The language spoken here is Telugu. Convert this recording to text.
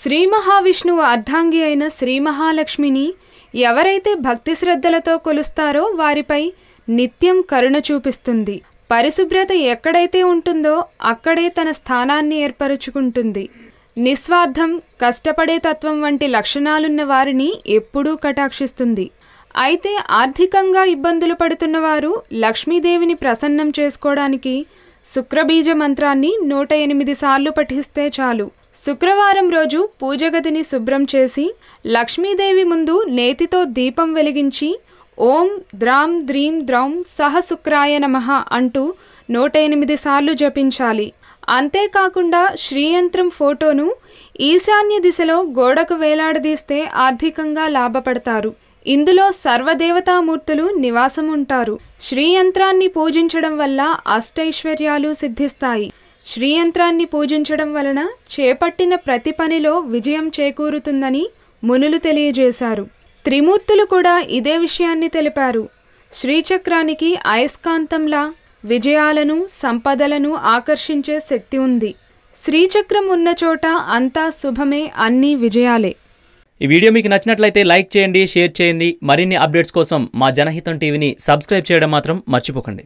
శ్రీ మహావిష్ణువు అర్ధాంగి అయిన శ్రీ మహాలక్ష్మిని ఎవరైతే భక్తి శ్రద్ధలతో కొలుస్తారో వారిపై నిత్యం కరుణ చూపిస్తుంది. పరిశుభ్రత ఎక్కడైతే ఉంటుందో అక్కడే తన స్థానాన్ని ఏర్పరుచుకుంటుంది. నిస్వార్థం కష్టపడే తత్వం వంటి లక్షణాలున్న వారిని ఎప్పుడూ కటాక్షిస్తుంది. అయితే ఆర్థికంగా ఇబ్బందులు పడుతున్నవారు లక్ష్మీదేవిని ప్రసన్నం చేసుకోవడానికి శుక్రబీజ మంత్రాన్ని నూట ఎనిమిది సార్లు పఠిస్తే చాలు. శుక్రవారం రోజు పూజగదిని శుభ్రం చేసి లక్ష్మీదేవి ముందు నేతితో దీపం వెలిగించి ఓం ద్రాం ద్రీం ద్రౌం సహ శుక్రాయ నమః అంటూ నూట ఎనిమిది సార్లు జపించాలి. అంతేకాకుండా శ్రీయంత్రం ఫోటోను ఈశాన్య దిశలో గోడకు వేలాడదీస్తే ఆర్థికంగా లాభపడతారు. ఇందులో సర్వదేవతామూర్తులు నివాసం ఉంటారు శ్రీయంత్రాన్ని పూజించడం వల్ల అష్టైశ్వర్యాలు సిద్ధిస్తాయి. శ్రీయంత్రాన్ని పూజించడం వలన చేపట్టిన ప్రతి పనిలో విజయం చేకూరుతుందని మునులు తెలియజేశారు. త్రిమూర్తులు కూడా ఇదే విషయాన్ని తెలిపారు. శ్రీచక్రానికి అయస్కాంతంలా విజయాలను సంపదలను ఆకర్షించే శక్తి ఉంది. శ్రీచక్రం ఉన్న చోట అంతా శుభమే అన్నీ విజయాలే. ఈ వీడియో మీకు నచ్చినట్లయితే లైక్ చేయండి షేర్ చేయండి. మరిన్ని అప్డేట్స్ కోసం మా జనహితం టీవీని సబ్స్క్రైబ్ చేయడం మాత్రం మర్చిపోకండి.